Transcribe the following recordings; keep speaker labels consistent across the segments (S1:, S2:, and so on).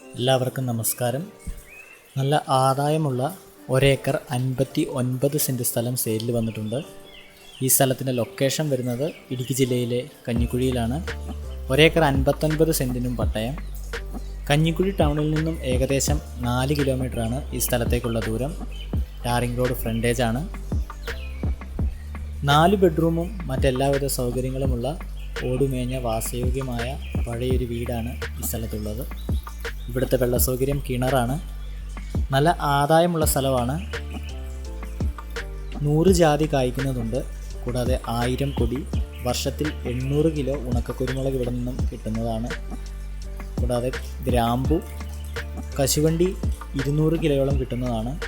S1: എല്ലാവർക്കും നമസ്കാരം. നല്ല ആദായമുള്ള ഒരേക്കർ അൻപത്തി ഒൻപത് സെന്റ് സ്ഥലം സെയിലിൽ വന്നിട്ടുണ്ട്. ഈ സ്ഥലത്തിന്റെ ലൊക്കേഷൻ വരുന്നത് ഇടുക്കി ജില്ലയിലെ കഞ്ഞിക്കുഴിയിലാണ്. ഒരേക്കർ അൻപത്തൊൻപത് സെന്റിനും പട്ടയം. കഞ്ഞിക്കുഴി ടൗണിൽ നിന്നും ഏകദേശം നാല് കിലോമീറ്ററാണ് ഈ സ്ഥലത്തേക്കുള്ള ദൂരം. ടാറിംഗ് റോഡ് ഫ്രണ്ടേജാണ് നാല് ബെഡ്റൂമും മറ്റെല്ലാവിധ സൗകര്യങ്ങളുമുള്ള ഓടുമേഞ്ഞ വാസയോഗ്യമായ പഴയൊരു വീടാണ് ഈ സ്ഥലത്തുള്ളത്. ഇവിടുത്തെ വെള്ള സൗകര്യം കിണറാണ്. നല്ല ആദായമുള്ള സ്ഥലമാണ്. നൂറ് ജാതി കായ്ക്കുന്നതുണ്ട്. കൂടാതെ ആയിരം കൊടി. വർഷത്തിൽ എണ്ണൂറ് കിലോ ഉണക്കക്കുരുമുളക് ഇവിടെ നിന്നും കിട്ടുന്നതാണ്. കൂടാതെ ഗ്രാമ്പു. കശുവണ്ടി ഇരുന്നൂറ് കിലോയോളം കിട്ടുന്നതാണ്.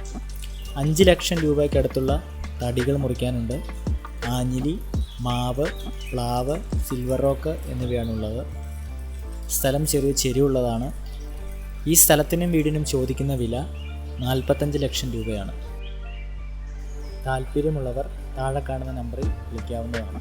S1: അഞ്ച് ലക്ഷം രൂപയ്ക്കടുത്തുള്ള തടികൾ മുറിക്കാനുണ്ട്. ആഞ്ഞിലി മാവ് പ്ലാവ് സിൽവർ റോക്ക് എന്നിവയാണുള്ളത്. സ്ഥലം ചെറിയ ചെരിവുള്ളതാണ്. ഈ സ്ഥലത്തിനും വീടിനും ചോദിക്കുന്ന വില നാൽപ്പത്തഞ്ച് ലക്ഷം രൂപയാണ്. താല്പര്യമുള്ളവർ താഴെ കാണുന്ന നമ്പറിൽ വിളിക്കാവുന്നതാണ്.